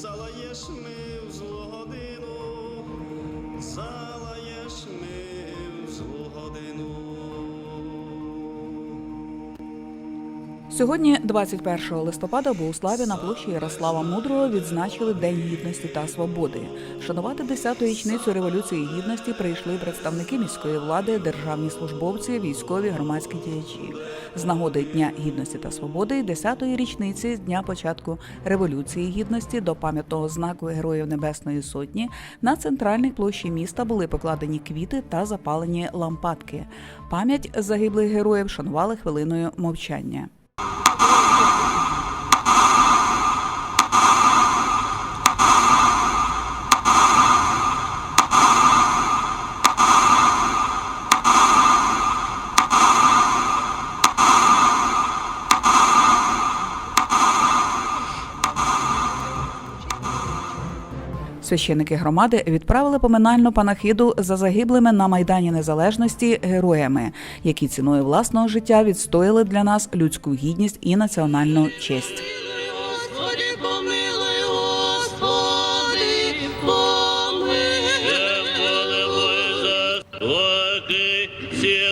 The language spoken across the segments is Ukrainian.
залаєш ми в злу годину, Сьогодні, 21 листопада, Богуславі на площі Ярослава Мудрого відзначили День гідності та свободи. Шанувати 10-ту річницю революції гідності прийшли представники міської влади, державні службовці, військові, громадські діячі. З нагоди Дня гідності та свободи, 10-ї річниці з дня початку революції гідності до пам'ятного знаку Героїв Небесної Сотні на центральній площі міста були покладені квіти та запалені лампадки. Пам'ять загиблих героїв шанували хвилиною мовчання. Священники громади відправили поминальну панахиду за загиблими на майдані незалежності героями, які ціною власного життя відстояли для нас людську гідність і національну честь.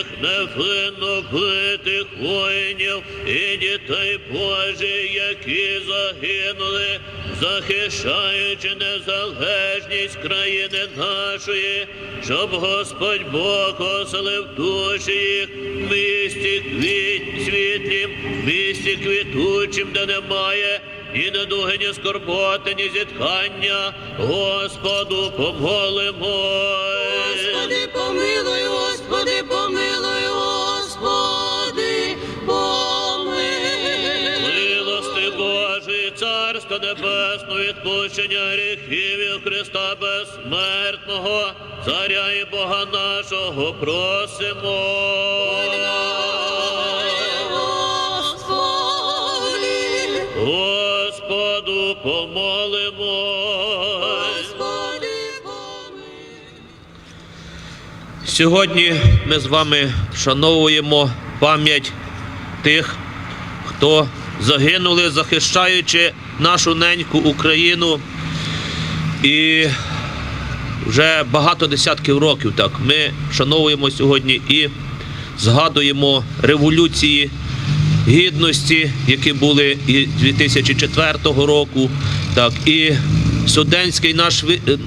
Всіх невинно битих воїнів і дітей Божих, які загинули, захищаючи незалежність країни нашої, щоб Господь Бог оселив душі їх в місті квіт світлім, в місті квітучим, де немає ні недуги, ні скорботи, ні зітхання. Господу помолимо. Господи, помилуй, Господи, помилуй, відпущення гріхів Христа безсмертного, Царя і Бога нашого просимо. Господу помолимо. Господи, помилуй. Сьогодні ми з вами вшановуємо пам'ять тих, хто загинули, захищаючи нашу неньку Україну. І вже багато десятків років так ми вшановуємо сьогодні і згадуємо революції гідності, які були і 2004 року, так і студентський наш е,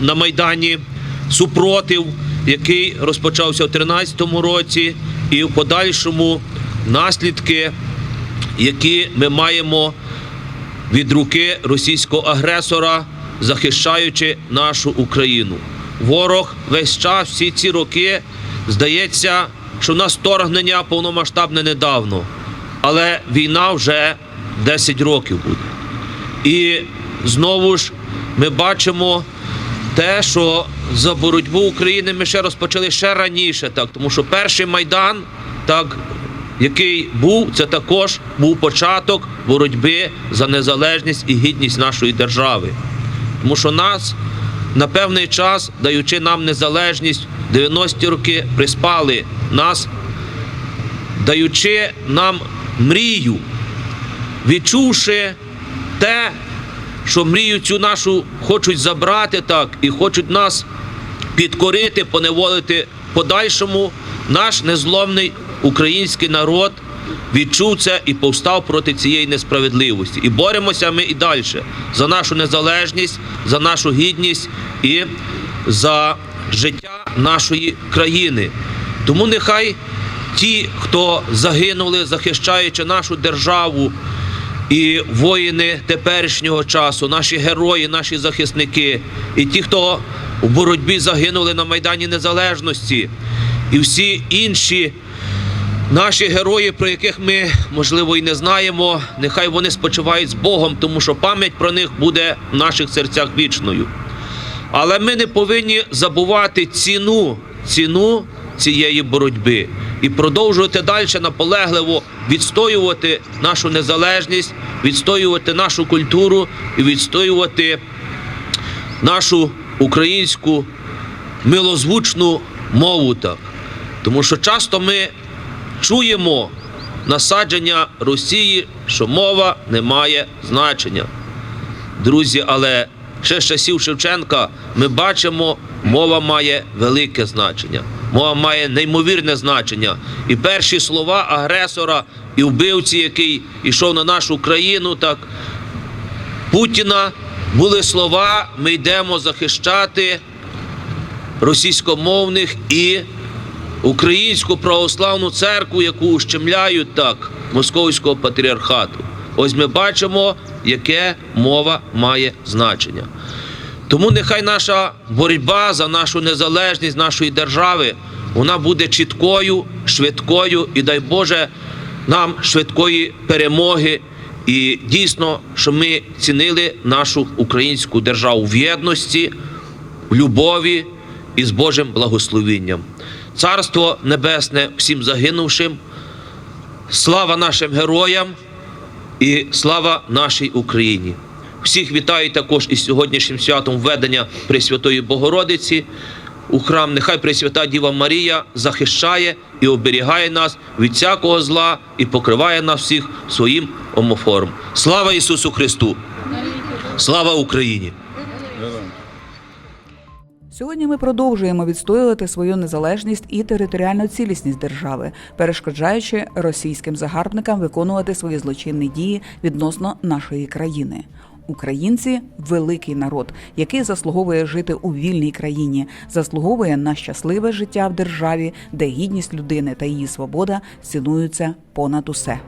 на Майдані супротив, який розпочався в 2013 році, і в подальшому наслідки, які ми маємо від руки російського агресора, захищаючи нашу Україну. Ворог весь час, всі ці роки, здається, що в нас вторгнення повномасштабне недавно, але війна вже 10 років буде. І знову ж ми бачимо те, що за боротьбу України ми ще розпочали ще раніше, так, тому що перший майдан, так, який був, це також був початок боротьби за незалежність і гідність нашої держави. Тому що нас на певний час, даючи нам незалежність, 90-ті роки приспали нас, даючи нам мрію, відчувши те, що мрію цю нашу хочуть забрати так і хочуть нас підкорити, поневолити подальшому, наш незломний український народ відчув це і повстав проти цієї несправедливості. І боремося ми і далі за нашу незалежність, за нашу гідність і за життя нашої країни. Тому нехай ті, хто загинули, захищаючи нашу державу, і воїни теперішнього часу, наші герої, наші захисники, і ті, хто у боротьбі загинули на Майдані Незалежності, і всі інші наші герої, про яких ми, можливо, і не знаємо, нехай вони спочивають з Богом, тому що пам'ять про них буде в наших серцях вічною. Але ми не повинні забувати ціну, ціну цієї боротьби і продовжувати далі наполегливо відстоювати нашу незалежність, відстоювати нашу культуру і відстоювати нашу українську милозвучну мову. Так. Тому що часто ми чуємо насадження Росії, що мова не має значення. друзі, але ще з часів Шевченка ми бачимо, мова має велике значення. Мова має неймовірне значення. І перші слова агресора і вбивці, який йшов на нашу країну, так Путіна були слова: ми йдемо захищати російськомовних і українську православну церкву, яку ущемляють так московського патріархату. Ось ми бачимо, яке мова має значення. Тому нехай наша боротьба за нашу незалежність нашої держави вона буде чіткою, швидкою і дай Боже нам швидкої перемоги. І дійсно, що ми цінили нашу українську державу в єдності, в любові і з Божим благословінням. Царство Небесне всім загинувшим, слава нашим героям і слава нашій Україні. Всіх вітаю також із сьогоднішнім святом введення Пресвятої Богородиці у храм. Нехай Пресвята Діва Марія захищає і оберігає нас від всякого зла і покриває нас всіх своїм омофором. Слава Ісусу Христу! Слава Україні! Сьогодні ми продовжуємо відстоювати свою незалежність і територіальну цілісність держави, перешкоджаючи російським загарбникам виконувати свої злочинні дії відносно нашої країни. Українці великий народ, який заслуговує жити у вільній країні, заслуговує на щасливе життя в державі, де гідність людини та її свобода цінуються понад усе.